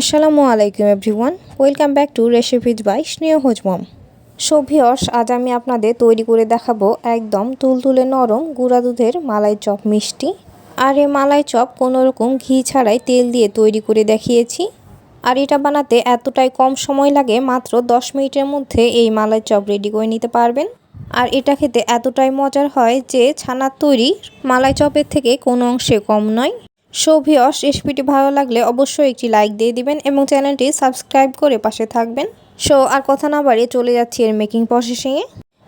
আসসালামু আলাইকুম, everyone. Welcome back to recipes by স্নেহ হোজমম। সভিয়স আজ আমি আপনাদের তৈরি করে দেখাবো একদম তুলতুলে নরম গুঁড়া দুধের মালাই চপ মিষ্টি। আর এই মালাই চপ কোনো রকম ঘি ছাড়াই তেল দিয়ে তৈরি করে দেখিয়েছি। আর এটা বানাতে এতটাই কম সময় লাগে, মাত্র 10 মিনিটের মধ্যে এই মালাই চপ রেডি করে নিতে পারবেন। আর এটা খেতে এতটাই মজার হয় যে ছানার তৈরি মালাই চপের থেকে কোনো অংশে কম নয়। সো ভিওস রেসিপিটি ভালো লাগলে অবশ্যই একটি লাইক দিয়ে দিবেন এবং চ্যানেলটি সাবস্ক্রাইব করে পাশে থাকবেন। সো আর কথা না বাড়িয়ে চলে যাচ্ছি এর মেকিং প্রসেসিংয়ে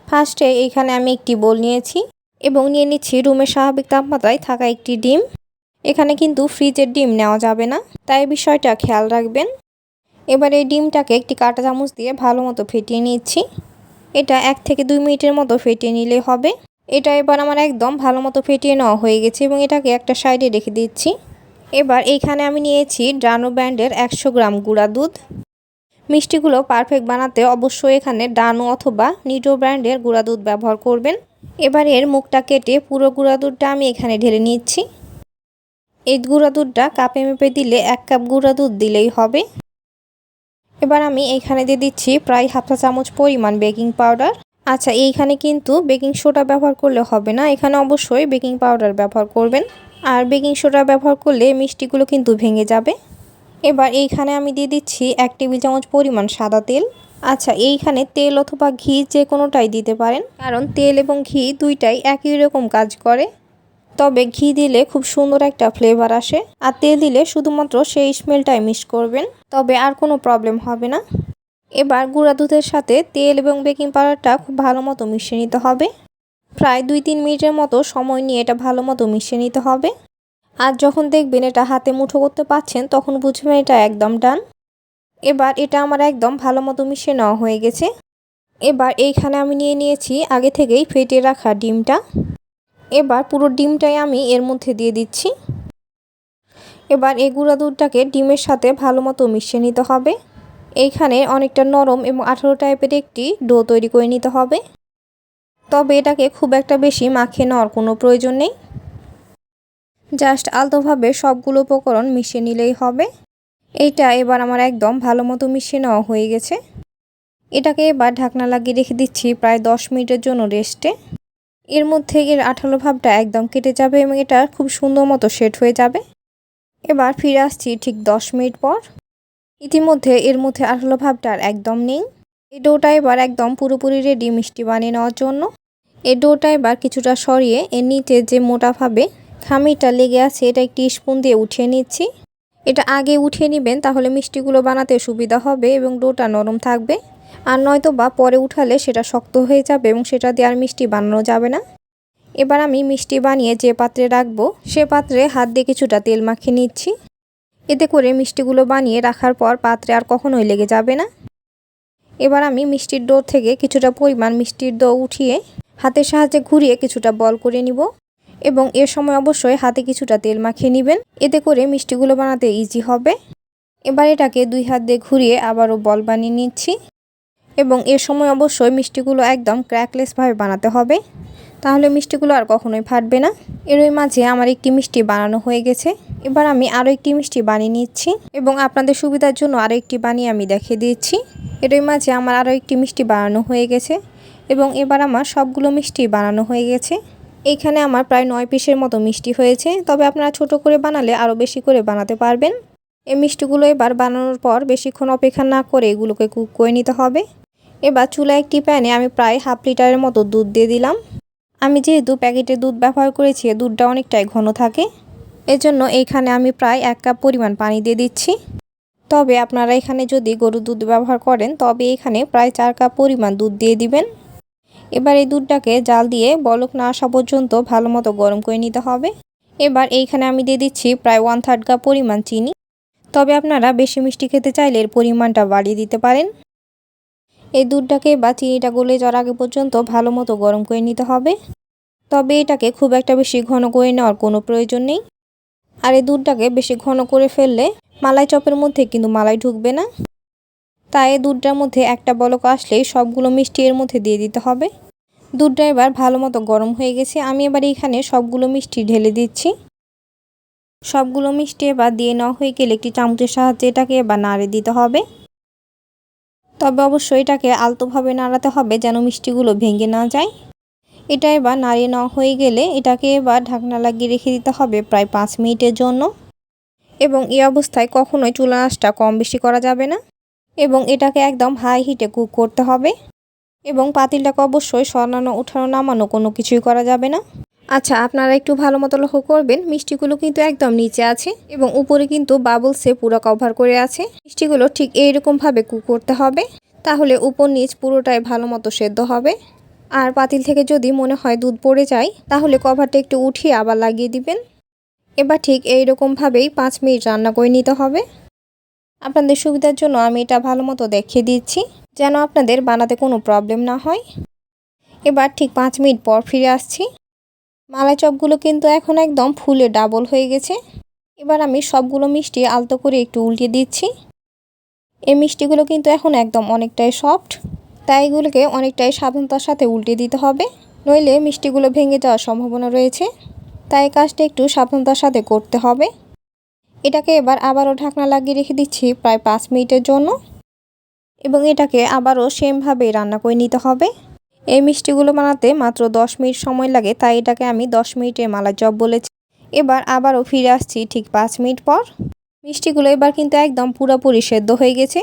ফার্স্টে এখানে আমি একটি বোল নিয়েছি এবং নিয়ে নিচ্ছি রুমের স্বাভাবিক তাপমাত্রায় থাকা একটি ডিম। এখানে কিন্তু ফ্রিজের ডিম নেওয়া যাবে না, তাই বিষয়টা খেয়াল রাখবেন। এবার এই ডিমটাকে একটি কাঁটা চামচ দিয়ে ভালো মতো ফেটিয়ে নিচ্ছি। এটা এক থেকে দুই মিনিটের মতো ফেটিয়ে নিলে হবে। এটা এবার আমার একদম ভালো মতো ফেটিয়ে নেওয়া হয়ে গেছে এবং এটাকে একটা সাইডে রেখে দিচ্ছি। এবার এইখানে আমি নিয়েছি ডানো ব্র্যান্ডের একশো গ্রাম গুঁড়া দুধ। মিষ্টিগুলো পারফেক্ট বানাতে অবশ্যই এখানে ডানো অথবা নিটো ব্র্যান্ডের গুঁড়া দুধ ব্যবহার করবেন। এবার এর মুখটা কেটে পুরো গুঁড়া দুধটা আমি এখানে ঢেলে নিচ্ছি। এই গুঁড়া দুধটা কাপে মেপে দিলে এক কাপ গুঁড়া দুধ দিলেই হবে। এবার আমি এখানে দিয়ে দিচ্ছি প্রায় হাফ চা চামচ পরিমাণ বেকিং পাউডার। আচ্ছা এইখানে কিন্তু বেকিং সোডা ব্যবহার করলে হবে না। এখানে অবশ্যই বেকিং পাউডার ব্যবহার করবেন। আর বেকিং সোডা ব্যবহার করলে মিষ্টিগুলো কিন্তু ভেঙে যাবে। এবার এইখানে আমি দিয়ে দিচ্ছি এক টেবিল চামচ পরিমাণ সাদা তেল। আচ্ছা এইখানে তেল অথবা ঘি যে কোনোটাই দিতে পারেন। কারণ তেল এবং ঘি দুইটাই একই রকম কাজ করে। তবে ঘি দিলে খুব সুন্দর একটা ফ্লেভার আসে। আর তেল দিলে শুধুমাত্র সেই স্মেলটাই মিস করবেন। তবে আর কোনো প্রবলেম হবে না। এবার গুঁড়া দুধের সাথে তেল এবং বেকিং পাউডারটা খুব ভালো মতো মিশিয়ে নিতে হবে। প্রায় দুই তিন মিনিটের মতো সময় নিয়ে এটা ভালো মতো মিশিয়ে নিতে হবে। আর যখন দেখবেন এটা হাতে মুঠো করতে পাচ্ছেন, তখন বুঝবেন এটা একদম ডান। এবার এটা আমার একদম ভালো মতো মিশিয়ে নেওয়া হয়ে গেছে। এবার এইখানে আমি নিয়ে নিয়েছি আগে থেকেই ফেটে রাখা ডিমটা। এবার পুরো ডিমটাই আমি এর মধ্যে দিয়ে দিচ্ছি। এবার এই গুঁড়া দুধটাকে ডিমের সাথে ভালো মতো মিশিয়ে নিতে হবে। এইখানে অনেকটা নরম এবং আঠারো টাইপের একটি ডো তৈরি করে নিতে হবে। তবে এটাকে খুব একটা বেশি মাখিয়ে নেওয়ার কোনো প্রয়োজন নেই। জাস্ট আলতোভাবে সবগুলো উপকরণ মিশিয়ে নিলেই হবে। এইটা এবার আমার একদম ভালো মতো মিশিয়ে নেওয়া হয়ে গেছে। এটাকে এবার ঢাকনা লাগিয়ে রেখে দিচ্ছি প্রায় দশ মিনিটের জন্য রেস্টে। এর মধ্যে এর আঠালো ভাবটা একদম কেটে যাবে এবং এটা খুব সুন্দর মতো সেট হয়ে যাবে। এবার ফিরে আসছি ঠিক দশ মিনিট পর। ইতিমধ্যে এর মধ্যে আঠালো ভাবটা আর একদম নেই। এই ডোটা এবার একদম পুরোপুরি রেডি মিষ্টি বানিয়ে নেওয়ার জন্য। এই ডোটা এবার কিছুটা সরিয়ে এর নিচে যে মোটাভাবে খামিটা লেগে আছে, এটা একটি স্পুন দিয়ে উঠিয়ে নিচ্ছি। এটা আগে উঠিয়ে নেবেন, তাহলে মিষ্টিগুলো বানাতে সুবিধা হবে এবং ডোটা নরম থাকবে। আর নয়তো বা পরে উঠালে সেটা শক্ত হয়ে যাবে এবং সেটা দিয়ে আর মিষ্টি বানানো যাবে না। এবার আমি মিষ্টি বানিয়ে যে পাত্রে রাখব, সে পাত্রে হাত দিয়ে কিছুটা তেল মাখিয়ে নিচ্ছি। এতে করে মিষ্টিগুলো বানিয়ে রাখার পর পাত্রে আর কখনোই লেগে যাবে না। এবার আমি মিষ্টির ডো থেকে কিছুটা পরিমাণ মিষ্টির ডো উঠিয়ে হাতের সাহায্যে ঘুরিয়ে কিছুটা বল করে নিব এবং এর সময় অবশ্যই হাতে কিছুটা তেল মাখিয়ে নেবেন। এতে করে মিষ্টিগুলো বানাতে ইজি হবে। এবার এটাকে দুই হাত দিয়ে ঘুরিয়ে আবারও বল বানিয়ে নিচ্ছি এবং এর সময় অবশ্যই মিষ্টিগুলো একদম ক্র্যাকলেসভাবে বানাতে হবে। তাহলে মিষ্টিগুলো আর কখনোই ফাটবে না। এরই মাঝে আমার একটি মিষ্টি বানানো হয়ে গেছে। এবার আমি আরও একটি মিষ্টি বানিয়ে নিচ্ছি এবং আপনাদের সুবিধার জন্য আরও একটি বানিয়ে আমি দেখিয়ে দিচ্ছি। এরই মাঝে আমার আরও একটি মিষ্টি বানানো হয়ে গেছে এবং এবার আমার সবগুলো মিষ্টি বানানো হয়ে গেছে। এইখানে আমার প্রায় নয় পিসের মতো মিষ্টি হয়েছে, তবে আপনারা ছোট করে বানালে আরও বেশি করে বানাতে পারবেন। এই মিষ্টিগুলো এবার বানানোর পর বেশিক্ষণ অপেক্ষা না করে এগুলোকে কুক করে নিতে হবে। এবার চুলা একটি প্যানে আমি প্রায় হাফ লিটারের মতো দুধ দিয়ে দিলাম। আমি যেহেতু প্যাকেটে দুধ ব্যবহার করেছি দুধটা অনেকটাই ঘন থাকে। এজন্য এইখানে আমি প্রায় এক কাপ পরিমাণ পানি দিয়ে দিচ্ছি। তবে আপনারা এখানে যদি গরুর দুধ ব্যবহার করেন, তবে এখানে প্রায় চার কাপ পরিমাণ দুধ দিয়ে দিবেন। এবার এই দুধটাকে জাল দিয়ে বলক না আসা পর্যন্ত ভালো মতো গরম করে নিতে হবে। এবার এইখানে আমি দিয়ে দিচ্ছি প্রায় ওয়ান থার্ড কাপ পরিমাণ চিনি। তবে আপনারা বেশি মিষ্টি খেতে চাইলে এর পরিমাণটা বাড়িয়ে দিতে পারেন। এই দুধটাকে বা চিনিটা গলে যাওয়ার আগে পর্যন্ত ভালো মতো গরম করে নিতে হবে। তবে এটাকে খুব একটা বেশি ঘন করে নেওয়ার কোনো প্রয়োজন নেই। আর এই দুধটাকে বেশি ঘন করে ফেললে মালাই চপের মধ্যে কিন্তু মালাই ঢুকবে না। তাই দুধটার মধ্যে একটা বলক আসলেই সবগুলো মিষ্টি এর মধ্যে দিয়ে দিতে হবে। দুধটা এবার ভালো মতো গরম হয়ে গেছে। আমি এবার এখানে সবগুলো মিষ্টি ঢেলে দিচ্ছি। সবগুলো মিষ্টি এবার দিয়ে নেওয়া হয়ে গেলে একটি চামচের সাহায্যে এটাকে এবার নাড়ে দিতে হবে। তবে অবশ্যই এটাকে আলতোভাবে নাড়াতে হবে যেন মিষ্টিগুলো ভেঙে না যায়। এটা এবার নাড়িয়ে নেওয়া হয়ে গেলে এটাকে এবার ঢাকনা লাগিয়ে রেখে দিতে হবে প্রায় পাঁচ মিনিটের জন্য। এবং এই অবস্থায় কখনোই চুলা আঁচটা কম বেশি করা যাবে না। এবং এটাকে একদম হাই হিটে কুক করতে হবে। এবং পাতিলটাকে অবশ্যই সরানো, উঠানো, নামানো কোনো কিছুই করা যাবে না। আচ্ছা আপনারা একটু ভালো মতো লক্ষ্য করবেন, মিষ্টিগুলো কিন্তু একদম নিচে আছে এবং উপরে কিন্তু বাবলসে পুরো কভার করে আছে। মিষ্টিগুলো ঠিক এইরকমভাবে কুক করতে হবে। তাহলে উপর নিচ পুরোটাই ভালো মতো সেদ্ধ হবে। আর পাতিল থেকে যদি মনে হয় দুধ পড়ে যায়, তাহলে কভারটা একটু উঠিয়ে আবার লাগিয়ে দিবেন। এবার ঠিক এইরকমভাবেই পাঁচ মিনিট রান্না করে নিতে হবে। আপনাদের সুবিধার জন্য আমি এটা ভালো মতো দেখিয়ে দিচ্ছি, যেন আপনাদের বানাতে কোনো প্রবলেম না হয়। এবার ঠিক পাঁচ মিনিট পর ফিরে আসছি। মালাই চপগুলো কিন্তু এখন একদম ফুলে ডাবল হয়ে গেছে। এবার আমি সবগুলো মিষ্টি আলতো করে একটু উল্টিয়ে দিচ্ছি। এই মিষ্টিগুলো কিন্তু এখন একদম অনেকটাই সফট। তাই এগুলোকে অনেকটাই সাবধানতার সাথে উল্টে দিতে হবে, নইলে মিষ্টিগুলো ভেঙে যাওয়ার সম্ভাবনা রয়েছে। তাই কাজটা একটু সাবধানতার সাথে করতে হবে। এটাকে এবার আবারও ঢাকনা লাগিয়ে রেখে দিচ্ছি প্রায় পাঁচ মিনিটের জন্য। এবং এটাকে আবারও সেমভাবে রান্না করে নিতে হবে। এই মিষ্টিগুলো বানাতে মাত্র দশ মিনিট সময় লাগে, তাই এটাকে আমি দশ মিনিটে মালা চপ বলেছি। এবার আবারও ফিরে আসছি ঠিক পাঁচ মিনিট পর। মিষ্টিগুলো এবার কিন্তু একদম পুরোপুরি সেদ্ধ হয়ে গেছে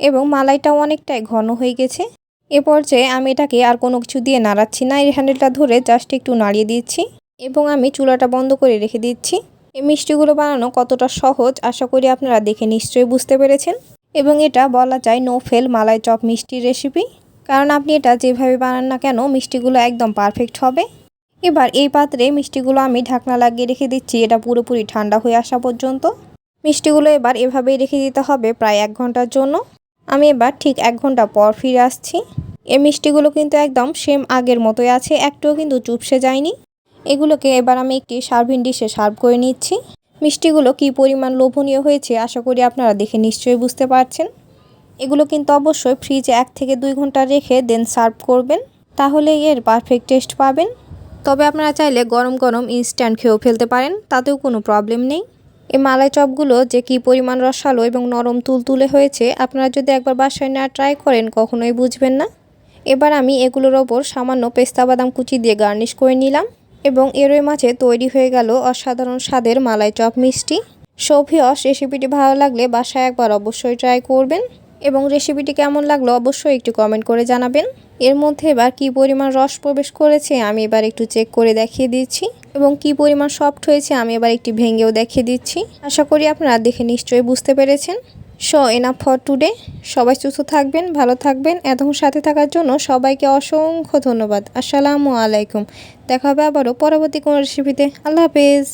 এবং মালাইটাও অনেকটাই ঘন হয়ে গেছে। এ পর্যায়ে আমি এটাকে আর কোনো কিছু দিয়ে নাড়াচ্ছি না। এই হ্যান্ডেলটা ধরে জাস্ট একটু নাড়িয়ে দিচ্ছি এবং আমি চুলাটা বন্ধ করে রেখে দিচ্ছি। এই মিষ্টিগুলো বানানো কতটা সহজ আশা করি আপনারা দেখে নিশ্চয়ই বুঝতে পেরেছেন। এবং এটা বলা যায় নো ফেল মালাই চপ মিষ্টির রেসিপি কারণ আপনি এটা যেভাবে বানান না কেন মিষ্টিগুলো একদম পারফেক্ট হবে। এবার এই পাত্রে মিষ্টিগুলো আমি ঢাকনা লাগিয়ে রেখে দিচ্ছি। এটা পুরোপুরি ঠান্ডা হয়ে আসা পর্যন্ত। মিষ্টিগুলো এবার এভাবেই রেখে দিতে হবে প্রায় এক ঘণ্টার জন্য। আমি এবার ঠিক এক ঘণ্টা পর ফিরে আসছি। এই মিষ্টিগুলো কিন্তু একদম সেম আগের মতোই আছে, একটুও কিন্তু চুপসে যায়নি। এগুলোকে এবার আমি একটি সার্ভিং ডিশে সার্ভ করে নিচ্ছি। মিষ্টিগুলো কি পরিমাণ লোভনীয় হয়েছে আশা করি আপনারা দেখে নিশ্চয়ই বুঝতে পারছেন। এগুলো কিন্তু অবশ্যই ফ্রিজে এক থেকে দুই ঘণ্টা রেখে দেন সার্ভ করবেন, তাহলে এর পারফেক্ট টেস্ট পাবেন। তবে আপনারা চাইলে গরম গরম ইনস্ট্যান্ট খেয়েও ফেলতে পারেন, তাতেও কোনো প্রবলেম নেই। এই মালাই চপগুলো যে কি পরিমাণ রসালো এবং নরম তুলতুলে হয়েছে, আপনারা যদি একবার বাসায় না ট্রাই করেন, কখনোই বুঝবেন না। এবার আমি এগুলোর ওপর সামান্য পেস্তা বাদাম কুচি দিয়ে গার্নিশ করে নিলাম এবং এরই মাঝে তৈরি হয়ে গেল অসাধারণ স্বাদের মালাই চপ মিষ্টি। সৌভিয়স রেসিপিটি ভালো লাগলে বাসায় একবার অবশ্যই ট্রাই করবেন এবং রেসিপিটি কেমন লাগল অবশ্যই একটু কমেন্ট করে জানাবেন। এর মধ্যে এবার কি পরিমাণ রস প্রবেশ করেছে আমি এবার একটু চেক করে দেখিয়ে দিচ্ছি। এবং কি পরিমাণ সফট হয়েছে আমি এবার একটি ভেঙেও দেখিয়ে দিচ্ছি। আশা করি আপনারা দেখে নিশ্চয়ই বুঝতে পেরেছেন। সো এনাফ ফর টুডে সবাই সুস্থ থাকবেন, ভালো থাকবেন, এতক্ষণ সাথে থাকার জন্য সবাইকে অসংখ্য ধন্যবাদ। আসসালামু আলাইকুম। দেখা হবে আবারও পরবর্তী কোনো রেসিপিতে আল্লাহ হাফেজ।